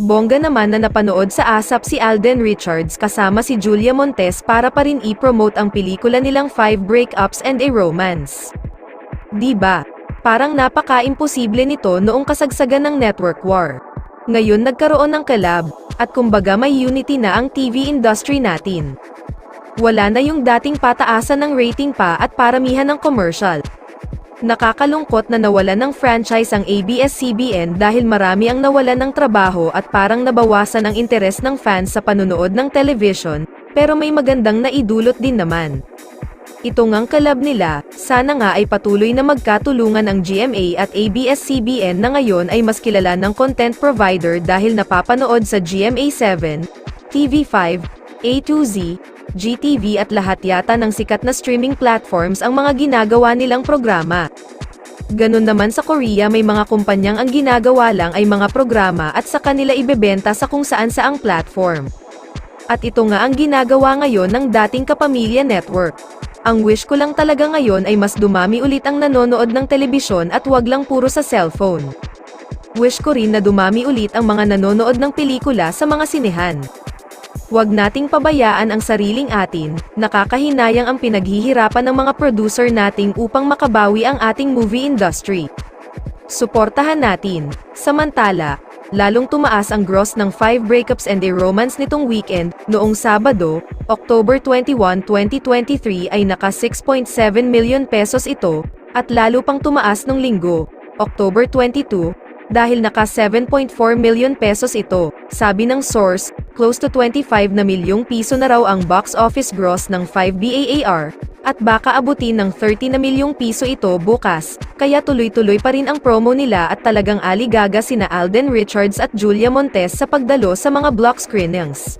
Bongga naman na napanood sa ASAP si Alden Richards kasama si Julia Montes para pa rin i-promote ang pelikula nilang Five Breakups and a Romance. Di ba? Parang napaka-imposible nito noong kasagsagan ng network war. Ngayon nagkaroon ng collab, at kumbaga may unity na ang TV industry natin. Wala na yung dating pataasan ng rating pa at paramihan ng commercial. Nakakalungkot na nawalan ng franchise ang ABS-CBN dahil marami ang nawalan ng trabaho at parang nabawasan ang interes ng fans sa panunood ng television, pero may magandang naidulot din naman. Ito ngang kalab nila, sana nga ay patuloy na magkatulungan ang GMA at ABS-CBN na ngayon ay mas kilala ng content provider dahil napapanood sa GMA7, TV5, A2Z, GTV at lahat yata ng sikat na streaming platforms ang mga ginagawa nilang programa. Ganon naman sa Korea may mga kumpanyang ang ginagawa lang ay mga programa at sa kanila ibebenta sa kung saan saang platform. At ito nga ang ginagawa ngayon ng dating Kapamilya Network. Ang wish ko lang talaga ngayon ay mas dumami ulit ang nanonood ng telebisyon at wag lang puro sa cellphone. Wish ko rin na dumami ulit ang mga nanonood ng pelikula sa mga sinehan. Huwag nating pabayaan ang sariling atin, nakakahinayang ang pinaghihirapan ng mga producer nating upang makabawi ang ating movie industry. Suportahan natin. Samantala, lalong tumaas ang gross ng 5 breakups and a romance nitong weekend, noong Sabado, October 21, 2023 ay naka 6.7 million pesos ito, at lalo pang tumaas nung linggo, October 22, dahil naka 7.4 million pesos ito. Sabi ng source, close to 25 na milyong piso na raw ang box office gross ng 5 BAAR, at baka abutin ng 30 na milyong piso ito bukas, kaya tuloy-tuloy pa rin ang promo nila at talagang aligaga sina Alden Richards at Julia Montes sa pagdalo sa mga block screenings.